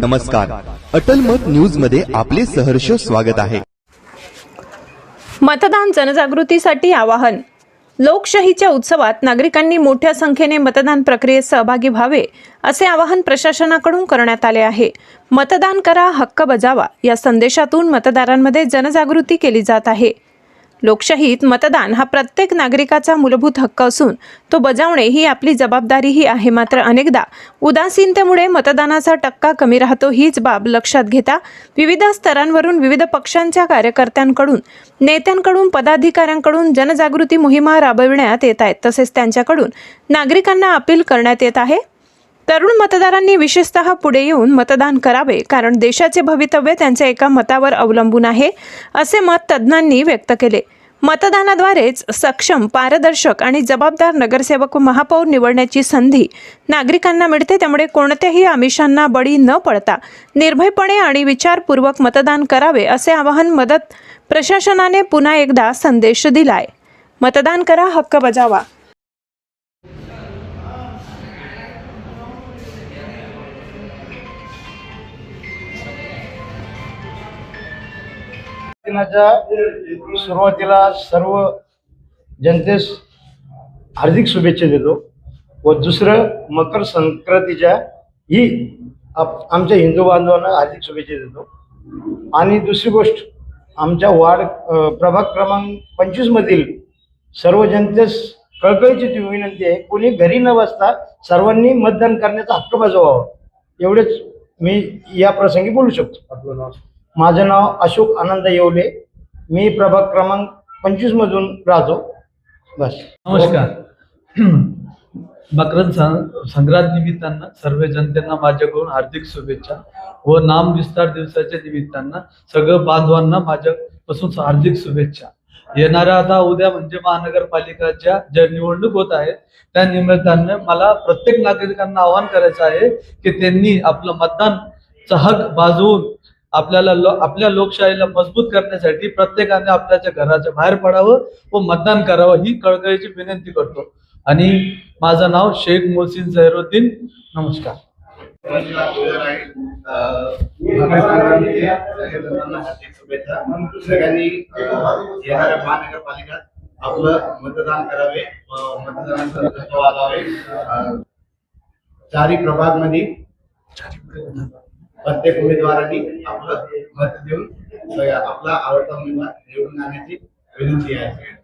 नमस्कार. अटल मत न्यूजमध्ये आपले सहर्ष स्वागत आहे. मतदान जनजागृतीसाठी आवाहन. लोकशाहीच्या उत्सवात नागरिकांनी मोठ्या संख्येने मतदान प्रक्रियेत सहभागी व्हावे असे आवाहन प्रशासनाकडून करण्यात आले आहे. मतदान करा हक्क बजावा या संदेशातून मतदारांमध्ये जनजागृती केली जात आहे. लोकशाहीत मतदान हा प्रत्येक नागरिकाचा मूलभूत हक्क असून तो बजावणे ही आपली जबाबदारीही आहे. मात्र अनेकदा उदासीनतेमुळे मतदानाचा टक्का कमी राहतो हीच बाब लक्षात घेता विविध स्तरांवरून विविध पक्षांच्या कार्यकर्त्यांकडून नेत्यांकडून पदाधिकाऱ्यांकडून जनजागृती मोहिमा राबविण्यात येत आहेत. तसेच त्यांच्याकडून नागरिकांना अपील करण्यात येत आहे. तरुण मतदारांनी विशेषतः पुढे येऊन मतदान करावे कारण देशाचे भवितव्य त्यांच्या एका मतावर अवलंबून आहे असे मत तज्ज्ञांनी व्यक्त केले. मतदानाद्वारेच सक्षम पारदर्शक आणि जबाबदार नगरसेवक व महापौर निवडण्याची संधी नागरिकांना मिळते त्यामुळे कोणत्याही आमिषांना बळी न पडता निर्भयपणे आणि विचारपूर्वक मतदान करावे असे आवाहन मदत प्रशासनाने पुन्हा एकदा संदेश दिलाय. मतदान करा हक्क बजावा. दिनाच्या सुरुवातीला सर्व जनतेस हार्दिक शुभेच्छा देतो व दुसरं मकर संक्रांतीच्या ही आप- आमच्या हिंदू बांधवांना हार्दिक शुभेच्छा देतो. आणि दुसरी गोष्ट आमच्या वार्ड प्रभाग क्रमांक पंचवीस मधील सर्व जनतेस कळकळीची ती विनंती आहे कोणी घरी न बसता सर्वांनी मतदान करण्याचा हक्क बजवावा. एवढेच मी या प्रसंगी बोलू शकतो. आपलं माझं नाव अशोक आनंद येवले. मी प्रभाग क्रमांक पंचवीस मधून राहतो. बस. नमस्कार. मकर संक्रांत निमित्तानं सर्व जनतेना माझ्याकडून हार्दिक शुभेच्छा व नाम विस्तार दिवसाच्या निमित्तानं सगळं बांधवांना माझ्यापासून हार्दिक शुभेच्छा. येणाऱ्या आता उद्या म्हणजे महानगरपालिकाच्या ज्या निवडणूक होत आहेत त्या निमित्तानं मला प्रत्येक नागरिकांना आवाहन करायचं आहे की त्यांनी आपलं मतदानचा हक बाजवून आपल्याला लो- आपल्या लोकशाहीला मजबूत करण्यासाठी प्रत्येकाने आपल्याच्या घराच्या बाहेर पडावं व मतदान करावं ही कळकळीची विनंती करतो. आणि माझं नाव शेख मोहसिन झैरुद्दीन. नमस्कार. सगळ्यांनी येणाऱ्या आपलं मतदान करावे व मतदानाचा वागावे प्रभागमध्ये प्रत्येक उमेदवारांनी आपलं मत देऊन आपला आवडता उमेदवार निवडून आणण्याची विनंती आहे.